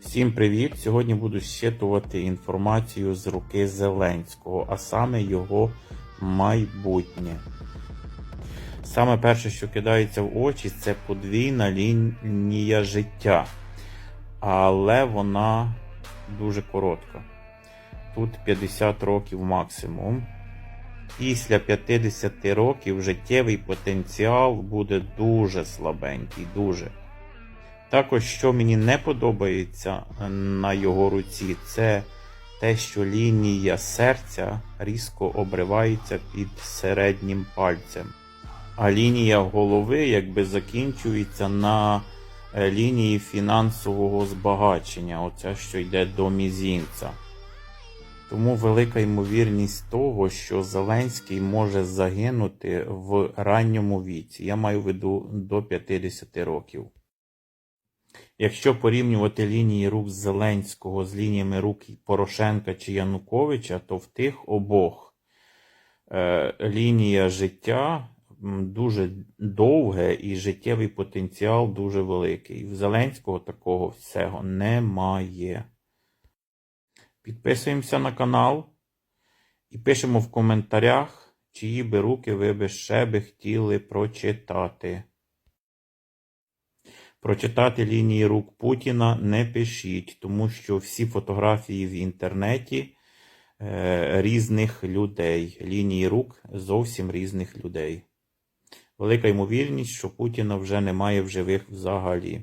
Всім привіт! Сьогодні буду щитувати інформацію з руки Зеленського, а саме його майбутнє. Саме перше, що кидається в очі, це подвійна лінія життя. Але вона дуже коротка. Тут 50 років максимум. Після 50 років життєвий потенціал буде дуже слабенький, дуже. Також, що мені не подобається на його руці, це те, що лінія серця різко обривається під середнім пальцем. А лінія голови якби закінчується на е, лінії фінансового збагачення, оця, що йде до мізінця. Тому велика ймовірність того, що Зеленський може загинути в ранньому віці. Я маю в виду до 50 років. Якщо порівнювати лінії рук Зеленського з лініями рук Порошенка чи Януковича, то в тих обох е, лінія життя дуже довге і життєвий потенціал дуже великий. В Зеленського такого всього немає. Підписуємося на канал і пишемо в коментарях, чиї би руки ви би ще би хотіли прочитати. Прочитати лінії рук Путіна не пишіть, тому що всі фотографії в інтернеті е, різних людей. Лінії рук зовсім різних людей. Велика ймовірність, що Путіна вже немає в живих взагалі.